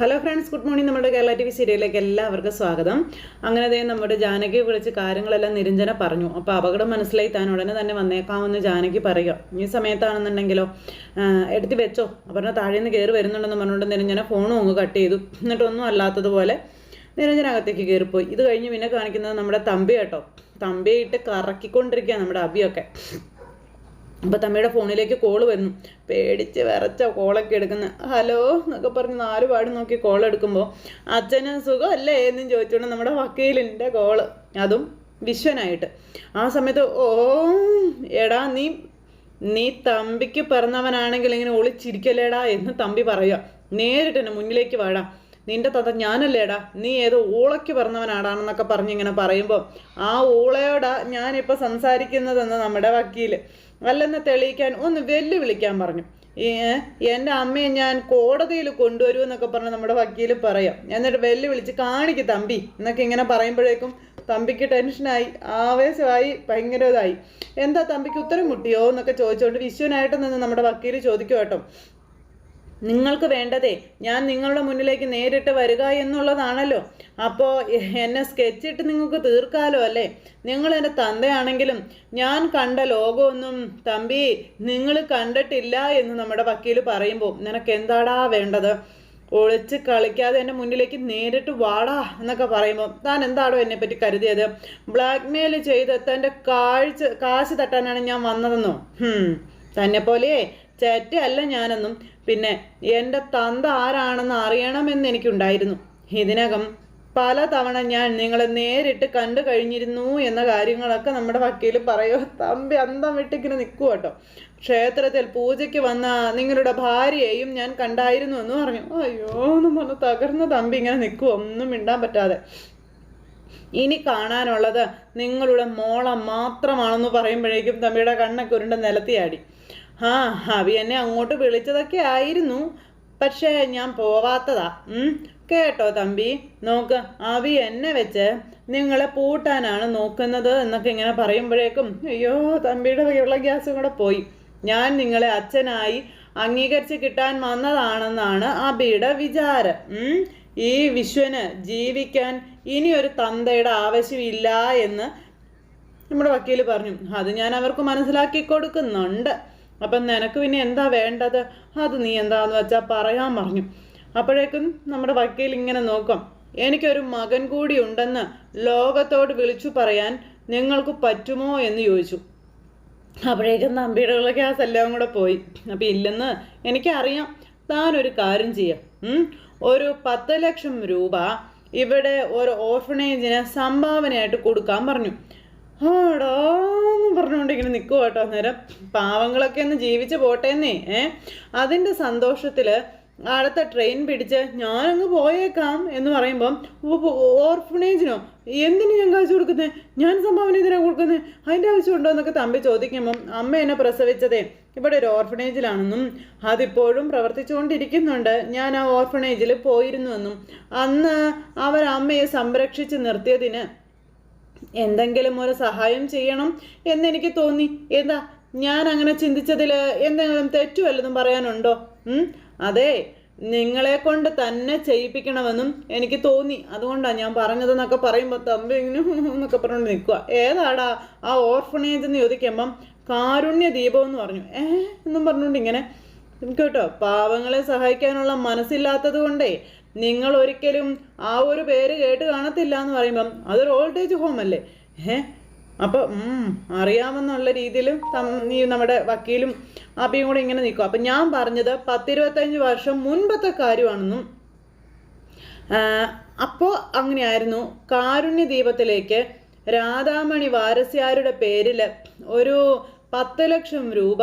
Hello friends good morning നമ്മുടെ Kerala T V സീരിയലിലേക്ക് എല്ലാവർക്കും സ്വാഗതം. അങ്ങനെ ദേ നമ്മുടെ ജാനകിയെ വിളിച്ച് കാര്യങ്ങളെല്ലാം നിരഞ്ജന പറഞ്ഞു. അപ്പോൾ അപകടം മനസ്സിലായി താൻ ഉടനെ തന്നെ വന്നേക്കാമെന്ന് ജാനകി പറയുക. ഈ സമയത്താണെന്നുണ്ടെങ്കിലോ എടുത്ത് വെച്ചോ. പറഞ്ഞാൽ താഴെ നിന്ന് കയറി വരുന്നുണ്ടെന്ന് പറഞ്ഞുകൊണ്ട് നിരഞ്ജന ഫോണും അങ്ങ് കട്ട് ചെയ്തു. എന്നിട്ടൊന്നും അല്ലാത്തതുപോലെ നിരഞ്ജന അകത്തേക്ക് കയറിപ്പോയി ഇത് കഴിഞ്ഞ് പിന്നെ കാണിക്കുന്നത് നമ്മുടെ തമ്പി കേട്ടോ തമ്പിയിട്ട് കറക്കിക്കൊണ്ടിരിക്കുക നമ്മുടെ അബിയൊക്കെ. അപ്പോൾ തമ്മിയുടെ ഫോണിലേക്ക് കോൾ വരുന്നു. പേടിച്ച് വിറച്ച കോളൊക്കെ എടുക്കുന്ന ഹലോ എന്നൊക്കെ പറഞ്ഞ് നാല് പാട് നോക്കി കോൾ എടുക്കുമ്പോൾ അച്ഛന് സുഖമല്ലേ? എന്നും ചോദിച്ചുകൊണ്ട് നമ്മുടെ വക്കീലിന്റെ കോൾ അതും വിശ്വനായിട്ട്. ആ സമയത്ത് ഓ എടാ നീ നീ തമ്പിക്ക് പിറന്നവനാണെങ്കിൽ ഇങ്ങനെ ഒളിച്ചിരിക്കലേടാ എന്ന് തമ്പി പറയുക. നേരിട്ട് എന്നെ മുന്നിലേക്ക് വാടാ. നിന്റെ തത്ത ഞാനല്ലേടാ. നീ ഏതോ ഊളയ്ക്ക് പറഞ്ഞവനാടാണെന്നൊക്കെ പറഞ്ഞ് ഇങ്ങനെ പറയുമ്പോൾ ആ ഊളയോടാ ഞാനിപ്പോൾ സംസാരിക്കുന്നതെന്ന് നമ്മുടെ വക്കീൽ. അല്ലെന്ന് തെളിയിക്കാൻ ഒന്ന് വെല്ലുവിളിക്കാൻ പറഞ്ഞു. എന്റെ അമ്മയെ ഞാൻ കോടതിയിൽ കൊണ്ടുവരൂ എന്നൊക്കെ പറഞ്ഞ് നമ്മുടെ വക്കീൽ പറയാം. എന്നിട്ട് വെല്ലുവിളിച്ച് കാണിക്ക് തമ്പി എന്നൊക്കെ ഇങ്ങനെ പറയുമ്പോഴേക്കും തമ്പിക്ക് ടെൻഷനായി ആവേശമായി ഭയങ്കര ഇതായി. എന്താ തമ്പിക്ക് ഉത്തരം മുട്ടിയോ എന്നൊക്കെ ചോദിച്ചുകൊണ്ട് വിശ്വനായിട്ട് നിന്ന് നമ്മുടെ വക്കീൽ ചോദിക്കും കേട്ടോ. നിങ്ങൾക്ക് വേണ്ടതേ ഞാൻ നിങ്ങളുടെ മുന്നിലേക്ക് നേരിട്ട് വരിക എന്നുള്ളതാണല്ലോ. അപ്പോൾ എന്നെ സ്കെച്ചിട്ട് നിങ്ങൾക്ക് തീർക്കാലോ അല്ലേ? നിങ്ങൾ എന്റെ തന്തയാണെങ്കിലും ഞാൻ കണ്ട ലോകമൊന്നും തമ്പി നിങ്ങൾ കണ്ടിട്ടില്ല എന്ന് നമ്മുടെ വക്കീൽ പറയുമ്പോൾ നിനക്ക് എന്താടാ വേണ്ടത്? ഒളിച്ച് കളിക്കാതെ എന്റെ മുന്നിലേക്ക് നേരിട്ട് വാടാ എന്നൊക്കെ പറയുമ്പോൾ താൻ എന്താടോ എന്നെപ്പറ്റി കരുതിയത്? ബ്ലാക്ക് മെയിൽ ചെയ്ത് തന്റെ കാഴ്ച കാശ് തട്ടാനാണ് ഞാൻ വന്നതെന്നോ? തന്നെ പോലെ ചേറ്റയല്ല ഞാനെന്നും പിന്നെ എന്റെ തന്ത ആരാണെന്ന് അറിയണമെന്ന് എനിക്കുണ്ടായിരുന്നു. ഇതിനകം പലതവണ ഞാൻ നിങ്ങളെ നേരിട്ട് കണ്ടു കഴിഞ്ഞിരുന്നു എന്ന കാര്യങ്ങളൊക്കെ നമ്മുടെ വക്കീൽ പറയോ. തമ്പി അന്തം വിട്ടിങ്ങനെ നിൽക്കുക കേട്ടോ ക്ഷേത്രത്തിൽ പൂജയ്ക്ക് വന്ന നിങ്ങളുടെ ഭാര്യയെയും ഞാൻ കണ്ടായിരുന്നു എന്ന് പറഞ്ഞു. അയ്യോ എന്ന് പറഞ്ഞു തകർന്ന തമ്പി ഇങ്ങനെ നിൽക്കുക ഒന്നും മിണ്ടാൻ പറ്റാതെ. ഇനി കാണാനുള്ളത് നിങ്ങളുടെ മോളെ മാത്രമാണെന്ന് പറയുമ്പോഴേക്കും തമ്പിയുടെ കണ്ണൊക്കെ ഉരുണ്ട നിലത്തിയാടി. ആ അവി എന്നെ അങ്ങോട്ട് വിളിച്ചതൊക്കെ ആയിരുന്നു. പക്ഷേ ഞാൻ പോവാത്തതാ. കേട്ടോ തമ്പി. നോക്ക് അവി എന്നെ വെച്ച് നിങ്ങളെ പൂട്ടാനാണ് നോക്കുന്നത് എന്നൊക്കെ ഇങ്ങനെ പറയുമ്പോഴേക്കും അയ്യോ തമ്പിയുടെ വെള്ള ഗ്യാസും കൂടെ പോയി. ഞാൻ നിങ്ങളെ അച്ഛനായി അംഗീകരിച്ച് കിട്ടാൻ വന്നതാണെന്നാണ് അബിയുടെ വിചാരം. ഈ വിശ്വന് ജീവിക്കാൻ ഇനി ഒരു തന്തയുടെ ആവശ്യമില്ല എന്ന് നമ്മുടെ വക്കീൽ പറഞ്ഞു. അത് ഞാൻ അവർക്ക് മനസ്സിലാക്കി കൊടുക്കുന്നുണ്ട്. അപ്പം നിനക്ക് പിന്നെ എന്താ വേണ്ടത്? അത് നീ എന്താന്ന് വെച്ചാൽ പറയാൻ പറഞ്ഞു. അപ്പോഴേക്കും നമ്മുടെ വക്കീൽ ഇങ്ങനെ നോക്കാം. എനിക്കൊരു മകൻ കൂടി ഉണ്ടെന്ന് ലോകത്തോട് വിളിച്ചു പറയാൻ നിങ്ങൾക്ക് പറ്റുമോ എന്ന് ചോദിച്ചു. അപ്പോഴേക്കും നമ്പിയുടെ ഗ്യാസ് എല്ലാം കൂടെ പോയി. അപ്പം ഇല്ലെന്ന് എനിക്കറിയാം. താൻ ഒരു കാര്യം ചെയ്യാം? ഒരു പത്ത് ലക്ഷം രൂപ ഇവിടെ ഒരു ഓർഫനേജിന് സംഭാവനയായിട്ട് കൊടുക്കാൻ പറഞ്ഞു. ആടാന്ന് പറഞ്ഞുകൊണ്ട് ഇങ്ങനെ നിൽക്കുക കേട്ടോ. അന്നേരം പാവങ്ങളൊക്കെ ഒന്ന് ജീവിച്ച് പോട്ടേന്നേ ഏ? അതിന്റെ സന്തോഷത്തിൽ അടുത്ത ട്രെയിൻ പിടിച്ച് ഞാനങ്ങ് പോയേക്കാം എന്ന് പറയുമ്പം ഓർഫണേജിനോ എന്തിനു ഞാൻ കാശ് കൊടുക്കുന്നത് ഞാൻ സംഭാവന ഇതിനാണ് കൊടുക്കുന്നത് അതിന്റെ ആവശ്യമുണ്ടോ എന്നൊക്കെ തമ്പി ചോദിക്കുമ്പം അമ്മ എന്നെ പ്രസവിച്ചതേ. ഇവിടെ ഒരു ഓർഫണേജിലാണെന്നും അതിപ്പോഴും പ്രവർത്തിച്ചുകൊണ്ടിരിക്കുന്നുണ്ട്. ഞാൻ ആ ഓർഫണേജിൽ പോയിരുന്നുവെന്നും. അന്ന് അവർ അമ്മയെ സംരക്ഷിച്ച് നിർത്തിയതിന് എന്തെങ്കിലും ഒരു സഹായം ചെയ്യണം എന്നെനിക്ക് തോന്നി. എന്താ? ഞാൻ അങ്ങനെ ചിന്തിച്ചതിൽ എന്തെങ്കിലും തെറ്റു വല്ലതും പറയാനുണ്ടോ? അതെ നിങ്ങളെ കൊണ്ട് തന്നെ ചെയ്യിപ്പിക്കണമെന്നും എനിക്ക് തോന്നി. അതുകൊണ്ടാണ് ഞാൻ പറഞ്ഞതെന്നൊക്കെ പറയുമ്പോൾ തമ്പി എന്നൊക്കെ പറഞ്ഞുകൊണ്ട് നിൽക്കുക ഏതാടാ ആ ഓർഫണേജ് എന്ന് ചോദിക്കുമ്പം കാരുണ്യ ദീപം എന്ന് പറഞ്ഞു. ഏ? എന്നും പറഞ്ഞുകൊണ്ട് ഇങ്ങനെ. കേട്ടോ പാവങ്ങളെ സഹായിക്കാനുള്ള മനസ്സില്ലാത്തത് കൊണ്ടേ നിങ്ങൾ ഒരിക്കലും ആ ഒരു പേര് കേട്ട് കാണത്തില്ല എന്ന് പറയുമ്പം അതൊരു ഓൾഡ് ഏജ് ഹോം അല്ലേ? ഏ അപ്പോൾ അറിയാമെന്നുള്ള രീതിയിൽ ഈ നമ്മുടെ വക്കീലും അപ്പിയും കൂടെ ഇങ്ങനെ നിൽക്കും. അപ്പം ഞാൻ പറഞ്ഞത് പത്തിരുപത്തഞ്ച് വർഷം മുൻപത്തെ കാര്യമാണെന്നും അപ്പോൾ അങ്ങനെയായിരുന്നു. കാരുണ്യ ദീപത്തിലേക്ക് രാധാമണി വാരസ്യാരുടെ പേരിൽ ഒരു പത്ത് ലക്ഷം രൂപ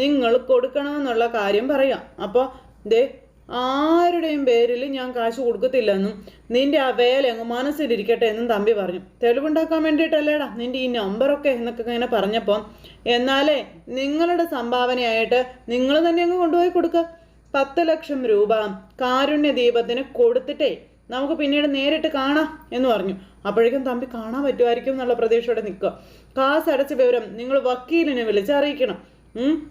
നിങ്ങൾ കൊടുക്കണമെന്നുള്ള കാര്യം പറയാം. അപ്പോൾ ദേ ആരുടെയും പേരിൽ ഞാൻ കാശ് കൊടുക്കത്തില്ലെന്നും നിന്റെ ആ വേല അങ്ങ് മനസ്സിലിരിക്കട്ടെ എന്നും തമ്പി പറഞ്ഞു. തെളിവുണ്ടാക്കാൻ വേണ്ടിയിട്ടല്ലേടാ നിന്റെ ഈ നമ്പറൊക്കെ എന്നൊക്കെ ഇങ്ങനെ പറഞ്ഞപ്പോൾ എന്നാലേ നിങ്ങളുടെ സംഭാവനയായിട്ട് നിങ്ങൾ തന്നെ അങ്ങ് കൊണ്ടുപോയി കൊടുക്കുക പത്ത് ലക്ഷം രൂപ കാരുണ്യ ദീപത്തിന് കൊടുത്തിട്ടേ നമുക്ക് പിന്നീട് നേരിട്ട് കാണാം എന്ന് പറഞ്ഞു. അപ്പോഴേക്കും തമ്പി കാണാൻ പറ്റുമായിരിക്കും എന്നുള്ള പ്രതീക്ഷയോടെ നിൽക്കുക. കാസ് അടച്ച വിവരം നിങ്ങൾ വക്കീലിനെ വിളിച്ചറിയിക്കണം.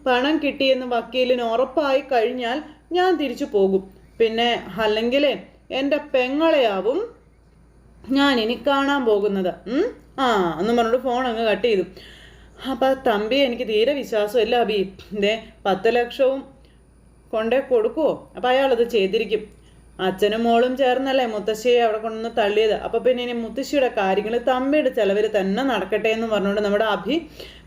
പണം കിട്ടിയെന്ന് വക്കീലിന് ഉറപ്പായി കഴിഞ്ഞാൽ ഞാൻ തിരിച്ചു പോകും. പിന്നെ അല്ലെങ്കിൽ എന്റെ പെങ്ങളെയാവും ഞാൻ ഇനി കാണാൻ പോകുന്നത്? ആ എന്ന് പറഞ്ഞിട്ട് ഫോൺ അങ്ങ് കട്ട് ചെയ്തു. അപ്പം തമ്പി എനിക്ക് തീരെ വിശ്വാസമില്ല അബി. ദേ പത്ത് ലക്ഷവും കൊണ്ടേ കൊടുക്കുമോ അപ്പം അയാളത് ചെയ്തിരിക്കും. അച്ഛനും മോളും ചേർന്നല്ലേ മുത്തശ്ശിയെ അവിടെ കൊണ്ടുവന്ന് തള്ളിയത്. അപ്പോൾ പിന്നെ ഇനി മുത്തശ്ശിയുടെ കാര്യങ്ങൾ തമ്മിയുടെ ചിലവിൽ തന്നെ നടക്കട്ടെ എന്ന് പറഞ്ഞുകൊണ്ട് നമ്മുടെ അഭി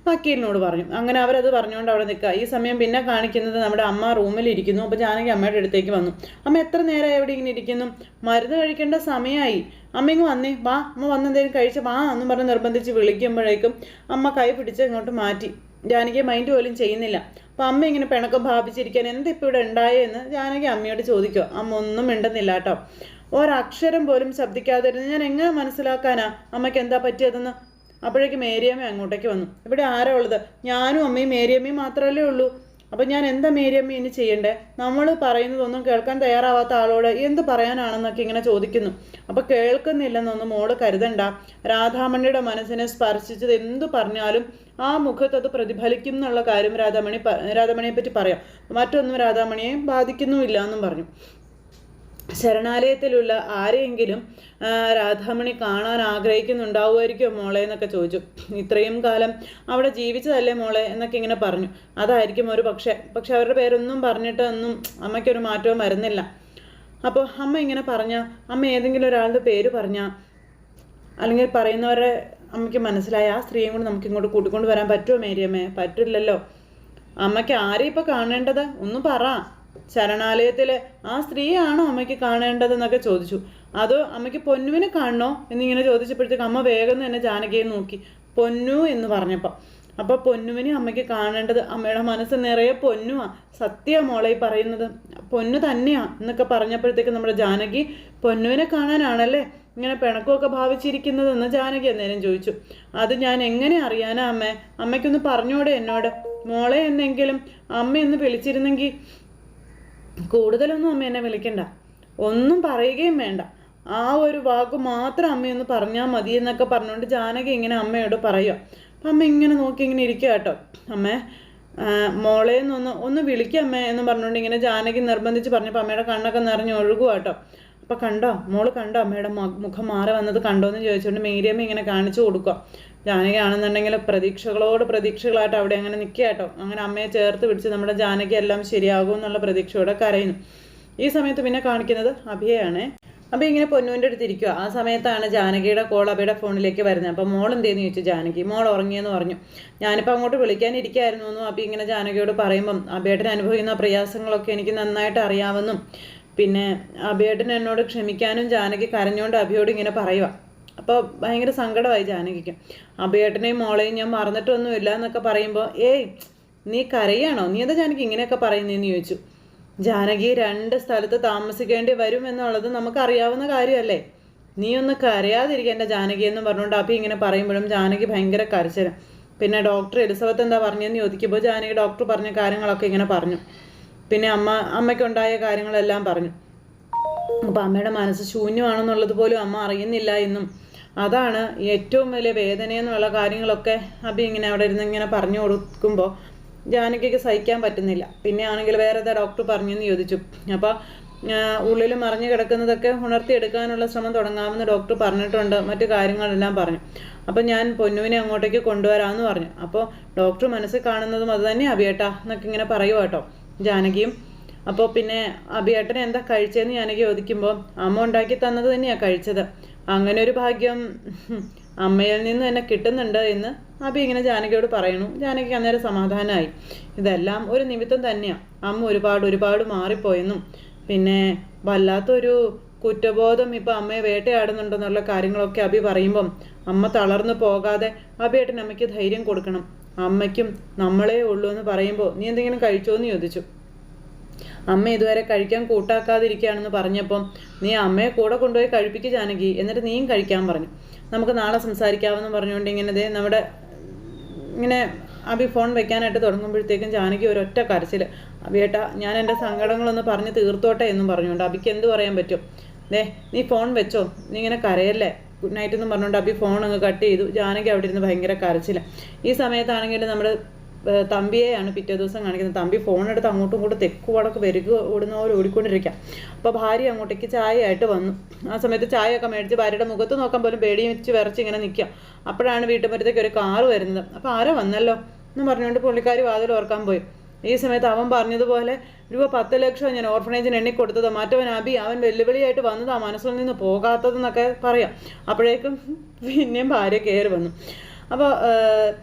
വക്കീലിനോട് പറഞ്ഞു. അങ്ങനെ അവരത് പറഞ്ഞുകൊണ്ട് അവിടെ നിൽക്കുക. ഈ സമയം പിന്നെ കാണിക്കുന്നത് നമ്മുടെ അമ്മ റൂമിൽ ഇരിക്കുന്നു. അപ്പോൾ ജാനകി അമ്മയുടെ അടുത്തേക്ക് വന്നു. അമ്മ എത്ര നേരമായി എവിടെ ഇങ്ങനെ ഇരിക്കുന്നു? മരുന്ന് കഴിക്കേണ്ട സമയമായി. അമ്മ ഇങ്ങ് വന്നേ. വാ അമ്മ വന്നെന്തേലും കഴിച്ച? വാ എന്നും പറഞ്ഞ് നിർബന്ധിച്ച് വിളിക്കുമ്പോഴേക്കും അമ്മ കൈ പിടിച്ച് ഇങ്ങോട്ട് മാറ്റി. ജാനകിയെ മൈൻഡ് പോലും ചെയ്യുന്നില്ല. അപ്പം അമ്മ ഇങ്ങനെ പിണക്കം ഭാവിച്ചിരിക്കാൻ എന്തിപ്പോൾ ഇവിടെ ഉണ്ടായെന്ന് ജാനകി അമ്മയോട് ചോദിക്കുക അമ്മ ഒന്നും മിണ്ടുന്നില്ല കേട്ടോ. ഒരക്ഷരം പോലും ശബ്ദിക്കാതിരുന്ന് ഞാൻ എങ്ങനെ മനസ്സിലാക്കാനാ? അമ്മയ്ക്ക് എന്താ പറ്റിയതെന്ന്? അപ്പോഴേക്ക് മേരിയമ്മ അങ്ങോട്ടേക്ക് വന്നു. ഇവിടെ ആരാ ഉള്ളത്? ഞാനും അമ്മയും മേരിയമ്മയും മാത്രമല്ലേ ഉള്ളൂ. അപ്പം ഞാൻ എന്താ മേരിയമ്മ ഇനി ചെയ്യണ്ടേ? നമ്മൾ പറയുന്നതൊന്നും കേൾക്കാൻ തയ്യാറാവാത്ത ആളോട് എന്ത് പറയാനാണെന്നൊക്കെ ഇങ്ങനെ ചോദിക്കുന്നു. അപ്പം കേൾക്കുന്നില്ലെന്നൊന്നും മോൾ കരുതണ്ട. രാധാമണിയുടെ മനസ്സിനെ സ്പർശിച്ചത് എന്തു പറഞ്ഞാലും ആ മുഖത്ത് അത് പ്രതിഫലിക്കും എന്നുള്ള കാര്യം രാധാമണി രാധാമണിയെ പറ്റി പറയാം. മറ്റൊന്നും രാധാമണിയെ ബാധിക്കുന്നുമില്ല എന്നും പറഞ്ഞു. ശരണാലയത്തിലുള്ള ആരെയെങ്കിലും രാധാമണി കാണാൻ ആഗ്രഹിക്കുന്നുണ്ടാവുമായിരിക്കും മോളെ എന്നൊക്കെ ചോദിച്ചു. ഇത്രയും കാലം അവിടെ ജീവിച്ചതല്ലേ മോളെ എന്നൊക്കെ ഇങ്ങനെ പറഞ്ഞു. അതായിരിക്കും ഒരു പക്ഷേ. പക്ഷെ അവരുടെ പേരൊന്നും പറഞ്ഞിട്ട് ഒന്നും അമ്മയ്ക്കൊരു മാറ്റവും വരുന്നില്ല. അപ്പോൾ അമ്മ ഇങ്ങനെ പറഞ്ഞ അമ്മ ഏതെങ്കിലും ഒരാളുടെ പേര് പറഞ്ഞ അല്ലെങ്കിൽ പറയുന്നവരെ അമ്മയ്ക്ക് മനസ്സിലായ ആ സ്ത്രീയും കൂടി നമുക്ക് ഇങ്ങോട്ട് കൂട്ടിക്കൊണ്ട് വരാൻ പറ്റുമോ മേരിയമ്മേ? പറ്റില്ലല്ലോ. അമ്മയ്ക്ക് ആരെയും ഇപ്പൊ കാണേണ്ടത്? ഒന്ന് പറ. ശരണാലയത്തിലെ ആ സ്ത്രീയാണോ അമ്മയ്ക്ക് കാണേണ്ടതെന്നൊക്കെ ചോദിച്ചു. അതോ അമ്മയ്ക്ക് പൊന്നുവിനെ കാണണോ എന്നിങ്ങനെ ചോദിച്ചപ്പോഴത്തേക്ക് അമ്മ വേഗം തന്നെ ജാനകിയെ നോക്കി. പൊന്നു എന്ന് പറഞ്ഞപ്പോൾ അപ്പോൾ പൊന്നുവിനെ അമ്മയ്ക്ക് കാണേണ്ടത് അമ്മയുടെ മനസ്സ് നിറയെ പൊന്നുവാ. സത്യ മോളെ പറയുന്നത്. പൊന്നു തന്നെയാ എന്നൊക്കെ പറഞ്ഞപ്പോഴത്തേക്ക് നമ്മുടെ ജാനകി പൊന്നുവിനെ കാണാനാണല്ലേ ഇങ്ങനെ പിണക്കമൊക്കെ ഭാവിച്ചിരിക്കുന്നതെന്ന് ജാനകി അന്നേരം ചോദിച്ചു. അത് ഞാൻ എങ്ങനെ അറിയാനാ അമ്മേ? അമ്മയ്ക്കൊന്ന് പറഞ്ഞൂടെ എന്നോട്? മോളെ എന്നെങ്കിലും അമ്മ എന്ന് വിളിച്ചിരുന്നെങ്കിൽ കൂടുതലൊന്നും അമ്മ എന്നെ വിളിക്കണ്ട. ഒന്നും പറയുകയും വേണ്ട. ആ ഒരു വാക്ക് മാത്രം അമ്മയൊന്ന് പറഞ്ഞാൽ മതി എന്നൊക്കെ പറഞ്ഞുകൊണ്ട് ജാനകി ഇങ്ങനെ അമ്മയോട് പറയുക അപ്പം അമ്മ ഇങ്ങനെ നോക്കി ഇങ്ങനെ ഇരിക്കുക കേട്ടോ. അമ്മേ മോളെ നിന്നൊന്ന് ഒന്ന് വിളിക്കുക അമ്മേ എന്ന് പറഞ്ഞുകൊണ്ട് ഇങ്ങനെ ജാനകി നിർബന്ധിച്ച് പറഞ്ഞപ്പോൾ അമ്മയുടെ കണ്ണൊക്കെ നിറഞ്ഞ് ഒഴുകുക കേട്ടോ. അപ്പം കണ്ടോ? മോൾ കണ്ടോ അമ്മയുടെ മുഖം മാറി വന്നത് കണ്ടോ എന്ന് ചോദിച്ചുകൊണ്ട് മേരിയമ്മ ഇങ്ങനെ കാണിച്ചു കൊടുക്കുക ജാനകി ആണെന്നുണ്ടെങ്കിൽ പ്രതീക്ഷകളോട് പ്രതീക്ഷകളായിട്ട് അവിടെ അങ്ങനെ നിൽക്കുക കേട്ടോ. അങ്ങനെ അമ്മയെ ചേർത്ത് പിടിച്ച് നമ്മുടെ ജാനകി എല്ലാം ശരിയാകും എന്നുള്ള പ്രതീക്ഷയോടെ കരയുന്നു. ഈ സമയത്ത് പിന്നെ കാണിക്കുന്നത് അഭിയാണ് അഭി ഇങ്ങനെ പൊന്നുവിന്റെ അടുത്ത് ഇരിക്കുക ആ സമയത്താണ് ജാനകിയുടെ കോൾ അഭിയുടെ ഫോണിലേക്ക് വരുന്നത്. അപ്പോൾ മോൾ എന്തേന്ന് ചോദിച്ചു? ജാനകി മോൾ ഉറങ്ങിയെന്ന് പറഞ്ഞു. ഞാനിപ്പോൾ അങ്ങോട്ട് വിളിക്കാനിരിക്കായിരുന്നു എന്നും അഭി ഇങ്ങനെ ജാനകിയോട് പറയുമ്പം അഭിയേട്ടൻ അനുഭവിക്കുന്ന പ്രയാസങ്ങളൊക്കെ എനിക്ക് നന്നായിട്ട് അറിയാമെന്നും. പിന്നെ അഭിയേട്ടൻ എന്നോട് ക്ഷമിക്കാനും ജാനകി കരഞ്ഞുകൊണ്ട് അഭിയോട് ഇങ്ങനെ പറയുക അപ്പോൾ ഭയങ്കര സങ്കടമായി ജാനകിക്ക്. അഭിയേട്ടനെയും മോളെയും ഞാൻ മറന്നിട്ടൊന്നുമില്ല എന്നൊക്കെ പറയുമ്പോൾ ഏയ് നീ കരയാണോ? നീ എന്താ ജാനകി ഇങ്ങനെയൊക്കെ പറയുന്നതെന്ന് ചോദിച്ചു. ജാനകി രണ്ട് സ്ഥലത്ത് താമസിക്കേണ്ടി വരും എന്നുള്ളത് നമുക്കറിയാവുന്ന കാര്യമല്ലേ? നീ ഒന്ന് കരയാതിരിക്കേണ്ട ജാനകി എന്ന് പറഞ്ഞുകൊണ്ട് അഭി ഇങ്ങനെ പറയുമ്പോഴും ജാനകി ഭയങ്കര കരച്ചിലും. പിന്നെ ഡോക്ടർ എലിസബത്ത് എന്താ പറഞ്ഞതെന്ന് ചോദിക്കുമ്പോൾ ജാനകി ഡോക്ടർ പറഞ്ഞ കാര്യങ്ങളൊക്കെ ഇങ്ങനെ പറഞ്ഞു. പിന്നെ അമ്മ അമ്മയ്ക്കുണ്ടായ കാര്യങ്ങളെല്ലാം പറഞ്ഞു. അപ്പോൾ അമ്മയുടെ മനസ്സ് ശൂന്യമാണെന്നുള്ളത് പോലും അമ്മ അറിയുന്നില്ല എന്നും അതാണ് ഏറ്റവും വലിയ വേദന എന്നുള്ള കാര്യങ്ങളൊക്കെ അബി ഇങ്ങനെ അവിടെ ഇരുന്ന് ഇങ്ങനെ പറഞ്ഞു കൊടുക്കുമ്പോൾ ജാനകിക്ക് സഹിക്കാൻ പറ്റുന്നില്ല. പിന്നെ ആണെങ്കിൽ വേറെ ഏതാ ഡോക്ടർ പറഞ്ഞെന്ന് ചോദിച്ചു. അപ്പോൾ ഉള്ളിൽ മറിഞ്ഞു കിടക്കുന്നതൊക്കെ ഉണർത്തിയെടുക്കാനുള്ള ശ്രമം തുടങ്ങാമെന്ന് ഡോക്ടർ പറഞ്ഞിട്ടുണ്ട്. മറ്റു കാര്യങ്ങളെല്ലാം പറഞ്ഞു. അപ്പോൾ ഞാൻ പൊന്നുവിനെ അങ്ങോട്ടേക്ക് കൊണ്ടുവരാമെന്ന് പറഞ്ഞു. അപ്പോൾ ഡോക്ടർ മനസ്സിൽ കാണുന്നതും അത് തന്നെ അബിയേട്ടാ എന്നൊക്കെ ഇങ്ങനെ പറയുക കേട്ടോ ജാനകിയും. അപ്പോൾ പിന്നെ അഭിയേട്ടനെ എന്താ കഴിച്ചതെന്ന് ഞാനൊക്കെ ചോദിക്കുമ്പോൾ അമ്മ ഉണ്ടാക്കി തന്നത് തന്നെയാണ് കഴിച്ചത്. അങ്ങനെ ഒരു ഭാഗ്യം അമ്മയിൽ നിന്ന് തന്നെ കിട്ടുന്നുണ്ട് എന്ന് അഭി ഇങ്ങനെ ജാനകിയോട് പറയുന്നു. ജാനകി അന്നേരം സമാധാനമായി ഇതെല്ലാം ഒരു നിമിത്തം തന്നെയാണ് അമ്മ ഒരുപാട് ഒരുപാട് മാറിപ്പോയെന്നും. പിന്നെ വല്ലാത്തൊരു കുറ്റബോധം ഇപ്പം അമ്മയെ വേട്ടയാടുന്നുണ്ടെന്നുള്ള കാര്യങ്ങളൊക്കെ അബി പറയുമ്പം അമ്മ തളർന്നു പോകാതെ അബിയേട്ടൻ അമ്മയ്ക്ക് ധൈര്യം കൊടുക്കണം. അമ്മയ്ക്കും നമ്മളേ ഉള്ളൂ എന്ന് പറയുമ്പോൾ നീ എന്തെങ്കിലും കഴിച്ചോ എന്ന് ചോദിച്ചു. അമ്മ ഇതുവരെ കഴിക്കാൻ കൂട്ടാക്കാതിരിക്കുകയാണെന്ന് പറഞ്ഞപ്പം നീ അമ്മയെ കൂടെ കൊണ്ടുപോയി കഴിപ്പിക്ക് ജാനകി. എന്നിട്ട് നീയും കഴിക്കാൻ പറഞ്ഞു. നമുക്ക് നാളെ സംസാരിക്കാമെന്ന് പറഞ്ഞുകൊണ്ട് ഇങ്ങനെ ദേ നമ്മുടെ ഇങ്ങനെ അഭി ഫോൺ വെക്കാനായിട്ട് തുടങ്ങുമ്പോഴത്തേക്കും ജാനകി ഒരൊറ്റ കരച്ചിൽ അഭിയേട്ടാ ഞാൻ എന്റെ സങ്കടങ്ങളൊന്ന് പറഞ്ഞ് തീർത്തോട്ടെ എന്നും പറഞ്ഞുകൊണ്ട് അഭിക്ക് എന്ത് പറയാൻ പറ്റും? ദേ നീ ഫോൺ വെച്ചോ? നീ ഇങ്ങനെ കരയല്ലേ? ഗുഡ് നൈറ്റ് എന്നും പറഞ്ഞുകൊണ്ട് അഭി ഫോൺ അങ്ങ് കട്ട് ചെയ്തു. ജാനകി അവിടെ ഇരുന്ന് ഭയങ്കര കരച്ചില്ല ഈ സമയത്താണെങ്കിൽ നമ്മുടെ തമ്പിയെയാണ് പിറ്റേ ദിവസം കാണിക്കുന്നത്. തമ്പി ഫോൺ എടുത്ത് അങ്ങോട്ടും ഇങ്ങോട്ടും തെക്ക് വടക്ക് വരിക ഓടുന്ന പോലെ ഓടിക്കൊണ്ടിരിക്കാം. അപ്പോൾ ഭാര്യ അങ്ങോട്ടേക്ക് ചായയായിട്ട് വന്നു. ആ സമയത്ത് ചായയൊക്കെ മേടിച്ച് ഭാര്യയുടെ മുഖത്ത് നോക്കാൻ പോലും പേടിയും വെച്ച് വിറച്ച് ഇങ്ങനെ നിൽക്കുക അപ്പോഴാണ് വീട്ടുമുറ്റത്തേക്ക് ഒരു കാറ് വരുന്നത്. അപ്പോൾ ആരോ വന്നല്ലോ എന്ന് പറഞ്ഞുകൊണ്ട് പുള്ളിക്കാരി വാതിൽ ഓർക്കാൻ പോയി. ഈ സമയത്ത് അവൻ പറഞ്ഞതുപോലെ രൂപ പത്ത് ലക്ഷം ഞാൻ ഓർഫനേജിന് എണ്ണി കൊടുത്തത്. മറ്റവൻ അബി അവൻ വെല്ലുവിളിയായിട്ട് വന്നത് ആ മനസ്സിൽ നിന്ന് പോകാത്തതെന്നൊക്കെ പറയാം. അപ്പോഴേക്കും പിന്നെയും ഭാര്യ കയറി വന്നു. അപ്പോൾ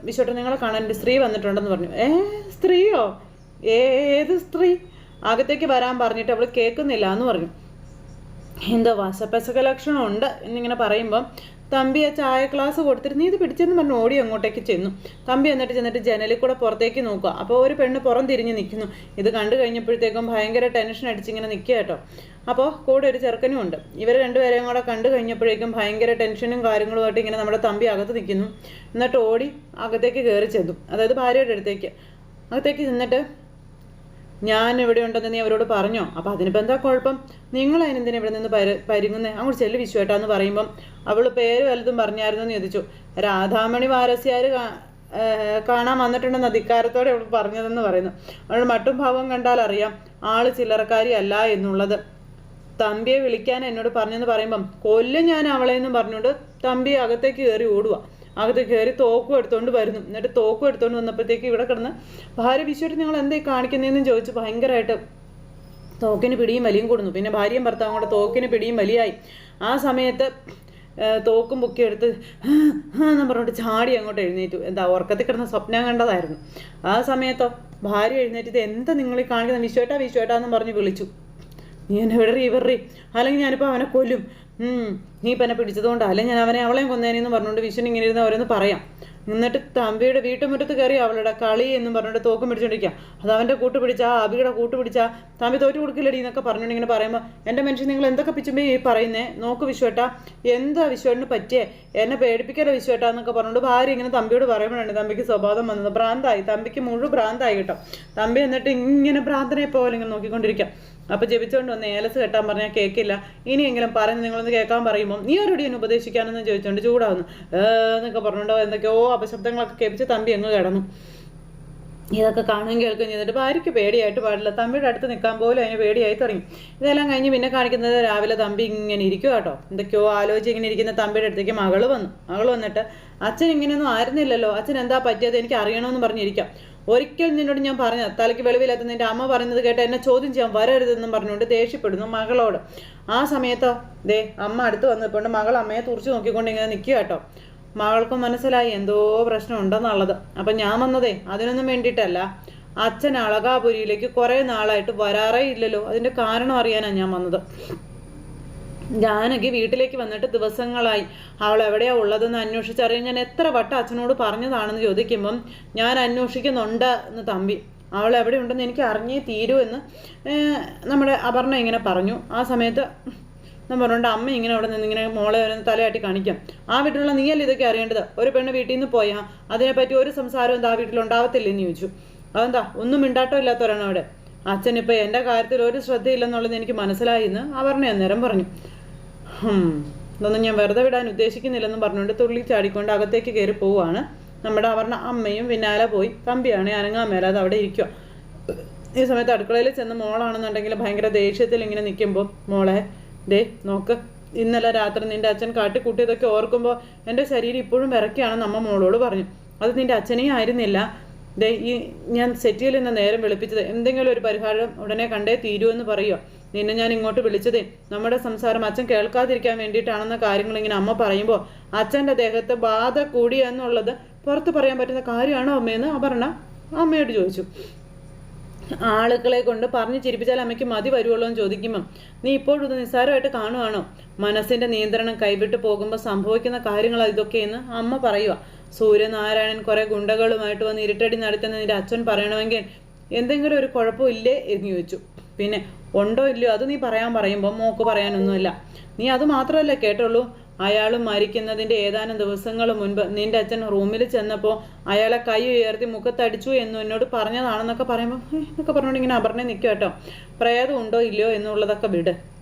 വിശ്വട്ടൻ നിങ്ങളെ കാണാൻ ഒരു സ്ത്രീ വന്നിട്ടുണ്ടെന്ന് പറഞ്ഞു. ഏ സ്ത്രീയോ? ഏത് സ്ത്രീ? അകത്തേക്ക് വരാൻ പറഞ്ഞിട്ട് അവൾ കേൾക്കുന്നില്ല എന്ന് പറഞ്ഞു. എന്തോ വാസപ്പസക ലക്ഷണം ഉണ്ട് എന്നിങ്ങനെ പറയുമ്പം തമ്പി ആ ചായ ഗ്ലാസ് കൊടുത്തിട്ട് നീ ഇത് പിടിച്ചെന്ന് പറഞ്ഞ് ഓടി അങ്ങോട്ടേക്ക് ചെന്നു. തമ്പി എന്നിട്ട് ചെന്നിട്ട് ജനലിൽ കൂടെ പുറത്തേക്ക് നോക്കുക. അപ്പോൾ ഒരു പെണ്ണ് പുറം തിരിഞ്ഞ് നിൽക്കുന്നു. ഇത് കണ്ടു കഴിഞ്ഞപ്പോഴത്തേക്കും ഭയങ്കര ടെൻഷൻ അടിച്ചിങ്ങനെ നിൽക്കുക കേട്ടോ. അപ്പോൾ കൂടെ ഒരു ചെറുക്കനും ഉണ്ട്. ഇവർ രണ്ടുപേരെയും കൂടെ കണ്ടു കഴിഞ്ഞപ്പോഴേക്കും ഭയങ്കര ടെൻഷനും കാര്യങ്ങളുമായിട്ട് ഇങ്ങനെ നമ്മുടെ തമ്പി അകത്ത് നിൽക്കുന്നു. എന്നിട്ട് ഓടി അകത്തേക്ക് കയറി ചെന്നു. അതായത് ഭാര്യയുടെ അടുത്തേക്ക്. അകത്തേക്ക് ചെന്നിട്ട് ഞാൻ എവിടെ ഉണ്ടെന്ന് നീ അവരോട് പറഞ്ഞോ? അപ്പോൾ അതിനിപ്പോൾ എന്താ കുഴപ്പം? നിങ്ങൾ അതിനെന്തിനാ ഇവിടെ നിന്ന് പരു പരിങ്ങുന്നേ? അങ്ങോട്ട് ചെല്ലു വിശ്വേട്ടാന്ന് പറയുമ്പം അവൾ പേര് വലുതും പറഞ്ഞായിരുന്നു എന്ന് ചോദിച്ചു. രാധാമണി വാരസ്യാർ കാണാൻ വന്നിട്ടുണ്ടെന്ന് അധികാരത്തോടെ അവൾ പറഞ്ഞതെന്ന് പറയുന്നു. അവൾ മറ്റും ഭാവം കണ്ടാൽ അറിയാം ആൾ ചില്ലറക്കാരി അല്ല എന്നുള്ളത്. തമ്പിയെ വിളിക്കാൻ എന്നോട് പറഞ്ഞെന്ന് പറയുമ്പം കൊല്ലും ഞാൻ അവളെ എന്നും പറഞ്ഞുകൊണ്ട് തമ്പി അകത്തേക്ക് കയറി ഓടുക അകത്തേക്ക് കയറി തോക്കും എടുത്തുകൊണ്ട് വരുന്നു. എന്നിട്ട് തോക്കും എടുത്തുകൊണ്ട് വന്നപ്പോഴത്തേക്ക് ഇവിടെ കിടന്ന് ഭാര്യ വിശ്വട്ട് നിങ്ങൾ എന്തേ കാണിക്കുന്നതെന്ന് ചോദിച്ചു ഭയങ്കരമായിട്ട് തോക്കിന് പിടിയും വലിയും കൊടുന്നു. പിന്നെ ഭാര്യയും ഭർത്താവും കൂടെ തോക്കിന് പിടിയും വലിയായി. ആ സമയത്ത് തോക്കും പൊക്കി എടുത്ത് എന്ന് പറഞ്ഞിട്ട് ചാടി അങ്ങോട്ട് എഴുന്നേറ്റു. എന്താ ഉറക്കത്തിൽ കിടന്ന സ്വപ്നം കണ്ടതായിരുന്നു. ആ സമയത്തോ ഭാര്യ എഴുന്നേറ്റ് ഇത് എന്താ നിങ്ങൾ കാണിക്കുന്നത് കാണിക്കുന്ന? വിശ്വേട്ടാ വിശ്വേട്ടാ എന്ന് പറഞ്ഞ് വിളിച്ചു. നീ എന്നെ വിടറി ഇവറി അല്ലെങ്കിൽ ഞാനിപ്പോൾ അവനെ കൊല്ലും. നീ ഇപ്പം എന്നെ പിടിച്ചതുകൊണ്ട് ഞാൻ അവനെ അവളെയും കൊന്നേനെന്ന് പറഞ്ഞുകൊണ്ട് വിശ്വൻ ഇങ്ങനെ ഇരുന്ന് ഓരോന്ന് പറയാം. എന്നിട്ട് തമ്പിയുടെ വീട്ടുമുറ്റത്ത് കയറി അവളുടെ കളി എന്നും പറഞ്ഞിട്ട് തോക്കും പിടിച്ചോണ്ടിരിക്കുക അത് അവന്റെ കൂട്ട് പിടിച്ചാ അബിയുടെ കൂട്ട് പിടിച്ചാ തമ്പി തോറ്റു കൊടുക്കില്ലടി എന്നൊക്കെ പറഞ്ഞുകൊണ്ട് ഇങ്ങനെ പറയുമ്പോൾ എന്റെ മനുഷ്യൻ നിങ്ങൾ എന്തൊക്കെ പിച്ചുമ്പോ ഈ പറയുന്നേ? നോക്ക് വിശ്വേട്ടാ എന്താ വിശ്വട്ടിന് പറ്റിയേ? എന്നെ പേടിപ്പിക്കല വിശ്വേട്ടാ എന്നൊക്കെ പറഞ്ഞുകൊണ്ട് ഭാര്യ ഇങ്ങനെ തമ്പിയോട് പറയുമ്പോഴാണ് തമ്പിക്ക് സ്വഭാവം വന്നത്. ഭ്രാന്തായി. തമ്പിക്ക് മുഴുവൻ ഭ്രാന്തായി കേട്ടോ. തമ്പി എന്നിട്ട് ഇങ്ങനെ ഭ്രാന്തനെ പോലെ ഇങ്ങനെ നോക്കിക്കൊണ്ടിരിക്കാം. അപ്പൊ ജപിച്ചോണ്ട് വന്ന് ഏലസ് കെട്ടാൻ പറഞ്ഞാൽ കേൾക്കില്ല ഇനിയെങ്കിലും പറഞ്ഞ് നിങ്ങളൊന്ന് കേൾക്കാൻ പറയുമ്പോൾ നീ ആരോട് ഞാൻ ഉപദേശിക്കാനെന്ന് ചോദിച്ചോണ്ട് ചൂടാവുന്നു. എന്നൊക്കെ പറഞ്ഞുകൊണ്ട് എന്തൊക്കെയോ അപശബ്ദങ്ങളൊക്കെ കേൾപ്പിച്ച് തമ്പി അങ്ങ് കിടന്നു. ഇതൊക്കെ കാണുകയും കേൾക്കുകയും ചെയ്തിട്ട് ഭാര്യയ്ക്ക് പേടിയായിട്ട് പാടില്ല. തമ്പിയുടെ അടുത്ത് നിൽക്കാൻ പോലും അതിന് പേടിയായി തുടങ്ങി. ഇതെല്ലാം കഴിഞ്ഞ് പിന്നെ കാണിക്കുന്നത് രാവിലെ തമ്പി ഇങ്ങനെ ഇരിക്കുക കേട്ടോ. എന്തൊക്കെയോ ആലോചിച്ച് ഇങ്ങനെ ഇരിക്കുന്ന തമ്പിയുടെ അടുത്തേക്ക് മകൾ വന്നു. മകൾ വന്നിട്ട് അച്ഛൻ ഇങ്ങനെയൊന്നും ആയിരുന്നില്ലല്ലോ. അച്ഛൻ എന്താ പറ്റിയത്? എനിക്ക് അറിയണമെന്ന് പറഞ്ഞിരിക്കാം ഒരിക്കൽ നിന്നോട് ഞാൻ പറഞ്ഞ തലയ്ക്ക് വെളിവില്ലാത്ത നിന്റെ അമ്മ പറയുന്നത് കേട്ട് എന്നെ ചോദ്യം ചെയ്യാൻ വരരുതെന്നും പറഞ്ഞുകൊണ്ട് ദേഷ്യപ്പെടുന്നു മകളോട്. ആ സമയത്തോ ദേ അമ്മ അടുത്ത് വന്നപ്പോണ്ട് മകൾ അമ്മയെ തുറച്ചു നോക്കിക്കൊണ്ട് ഇങ്ങനെ നിൽക്കുക കേട്ടോ. മകൾക്ക് മനസ്സിലായി എന്തോ പ്രശ്നം ഉണ്ടെന്നുള്ളത് അപ്പം ഞാൻ വന്നതേ അതിനൊന്നും വേണ്ടിയിട്ടല്ല. അച്ഛൻ അളകാപുരിയിലേക്ക് കുറേ നാളായിട്ട് വരാറേ ഇല്ലല്ലോ. അതിന്റെ കാരണം അറിയാനാണ് ഞാൻ വന്നത്. ജാനകി വീട്ടിലേക്ക് വന്നിട്ട് ദിവസങ്ങളായി. അവൾ എവിടെയാ ഉള്ളതെന്ന് അന്വേഷിച്ചറിയാൻ ഞാൻ എത്ര വട്ടം അച്ഛനോട് പറഞ്ഞതാണെന്ന് ചോദിക്കുമ്പം ഞാൻ അന്വേഷിക്കുന്നുണ്ട് എന്ന് തമ്പി. അവൾ എവിടെ ഉണ്ടെന്ന് എനിക്ക് അറിഞ്ഞേ തീരൂ എന്ന് നമ്മുടെ അപർണ ഇങ്ങനെ പറഞ്ഞു. ആ സമയത്ത് ഞാൻ പറഞ്ഞുകൊണ്ട് അമ്മ ഇങ്ങനെ അവിടെ നിന്ന് ഇങ്ങനെ മോളെ വരെ തലയാട്ടി കാണിക്കാം. ആ വീട്ടിലുള്ള നീയല്ലേ ഇതൊക്കെ അറിയേണ്ടത്? ഒരു പെണ്ണ് വീട്ടിൽ നിന്ന് പോയാ അതിനെപ്പറ്റി ഒരു സംസാരവും എന്താ ആ വീട്ടിലുണ്ടാവത്തില്ലെന്ന് ചോദിച്ചു. അതെന്താ? ഒന്നും മിണ്ടാട്ടോ ഇല്ലാത്തവരാണ് അവിടെ? അച്ഛൻ ഇപ്പം എന്റെ കാര്യത്തിൽ ഒരു ശ്രദ്ധയില്ലെന്നുള്ളത് എനിക്ക് മനസ്സിലായി എന്ന് അപർണ അന്നേരം പറഞ്ഞു. ഇതൊന്നും ഞാൻ വെറുതെ വിടാൻ ഉദ്ദേശിക്കുന്നില്ലെന്ന് പറഞ്ഞുകൊണ്ട് തുള്ളി ചാടിക്കൊണ്ട് അകത്തേക്ക് കയറി പോവുകയാണ് നമ്മുടെ അവർണ അമ്മയും പിന്നാലെ പോയി. തമ്പിയാണ് അനങ്ങാൻ അത് അവിടെ ഇരിക്കുക. ഈ സമയത്ത് അടുക്കളയിൽ ചെന്ന് മോളാണെന്നുണ്ടെങ്കിൽ ഭയങ്കര ദേഷ്യത്തിൽ ഇങ്ങനെ നിൽക്കുമ്പോൾ മോളെ ദേ നോക്ക്. ഇന്നലെ രാത്രി നിന്റെ അച്ഛൻ കാട്ടിക്കൂട്ടിയതൊക്കെ ഓർക്കുമ്പോൾ എന്റെ ശരീരം ഇപ്പോഴും വിറക്കുകയാണെന്ന് അമ്മ മോളോട് പറഞ്ഞു. അത് നിന്റെ അച്ഛനെയും ആയിരുന്നില്ല. ദേ ഈ ഞാൻ സെറ്റിയിൽ നിന്ന് നേരം വെളുപ്പിച്ചത്. എന്തെങ്കിലും ഒരു പരിഹാരം ഉടനെ കണ്ടേ തീരുമെന്ന് പറയുക. നിന്നെ ഞാൻ ഇങ്ങോട്ട് വിളിച്ചതേ. നമ്മുടെ സംസാരം അച്ഛൻ കേൾക്കാതിരിക്കാൻ വേണ്ടിയിട്ടാണെന്ന കാര്യങ്ങൾ ഇങ്ങനെ അമ്മ പറയുമ്പോൾ അച്ഛന്റെ ദേഹത്ത് ബാധ കൂടി എന്നുള്ളത് പുറത്ത് പറയാൻ പറ്റുന്ന കാര്യമാണോ അമ്മയെന്ന് അപർണ അമ്മയോട് ചോദിച്ചു. ആളുകളെ കൊണ്ട് പറഞ്ഞു ചിരിപ്പിച്ചാൽ അമ്മയ്ക്ക് മതി വരുവുള്ളൂ എന്ന് ചോദിക്കുമ്പം നീ ഇപ്പോഴും നിസ്സാരമായിട്ട് കാണുവാണോ? മനസ്സിന്റെ നിയന്ത്രണം കൈവിട്ട് പോകുമ്പോൾ സംഭവിക്കുന്ന കാര്യങ്ങൾ ഇതൊക്കെയെന്ന് അമ്മ പറയുക സൂര്യനാരായണൻ കുറേ ഗുണ്ടകളുമായിട്ട് വന്ന് ഇരുട്ടടി നടത്തുന്ന നിന്റെ അച്ഛൻ പറയണമെങ്കിൽ എന്തെങ്കിലും ഒരു കുഴപ്പമില്ലേ? എന്ന് ചോദിച്ചു. പിന്നെ ഉണ്ടോ ഇല്ലയോ അത് നീ പറയാൻ പറയുമ്പോൾ മോക്ക് പറയാനൊന്നുമില്ല. നീ അത് മാത്രമല്ല കേട്ടുള്ളൂ? അയാൾ മരിക്കുന്നതിന്റെ ഏതാനും ദിവസങ്ങൾ മുൻപ് നിന്റെ അച്ഛൻ റൂമിൽ ചെന്നപ്പോൾ അയാളെ കൈ ഉയർത്തി മുഖത്തടിച്ചു എന്ന് എന്നോട് പറഞ്ഞതാണെന്നൊക്കെ പറയുമ്പോൾ എന്നൊക്കെ പറഞ്ഞുകൊണ്ട് ഇങ്ങനെ അപർണ നിൽക്കുക കേട്ടോ. പ്രേതം ഉണ്ടോ ഇല്ലയോ എന്നുള്ളതൊക്കെ വിട്.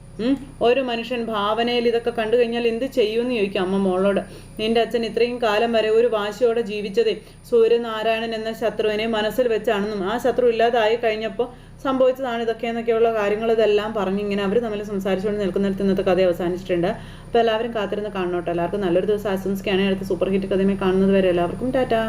ഒരു മനുഷ്യൻ ഭാവനയിൽ ഇതൊക്കെ കണ്ടു കഴിഞ്ഞാൽ എന്ത് ചെയ്യുമെന്ന് ചോദിക്കും അമ്മ മോളോട്. നിന്റെ അച്ഛൻ ഇത്രയും കാലം വരെ ഒരു വാശിയോടെ ജീവിച്ചതേ. സൂര്യനാരായണൻ എന്ന ശത്രുവിനെ മനസ്സിൽ വെച്ചാണെന്നും ആ ശത്രു ഇല്ലാതായി കഴിഞ്ഞപ്പോൾ സംഭവിച്ചതാണ് ഇതൊക്കെ എന്നൊക്കെയുള്ള കാര്യങ്ങൾ ഇതെല്ലാം പറഞ്ഞിങ്ങനെ അവർ തമ്മിൽ സംസാരിച്ചുകൊണ്ട് നിൽക്കുന്നിടത്ത് ഇന്നത്തെ കഥ അവസാനിച്ചിട്ടുണ്ട്. അപ്പോൾ എല്ലാവരും കാത്തിരുന്ന് കാണണം കേട്ടോ. എല്ലാവർക്കും നല്ലൊരു ദിവസം ആശംസിക്കുകയാണെങ്കിൽ അടുത്ത സൂപ്പർ ഹിറ്റ് കഥയുമായി കാണുന്നത് വരെ എല്ലാവർക്കും ടാറ്റാ.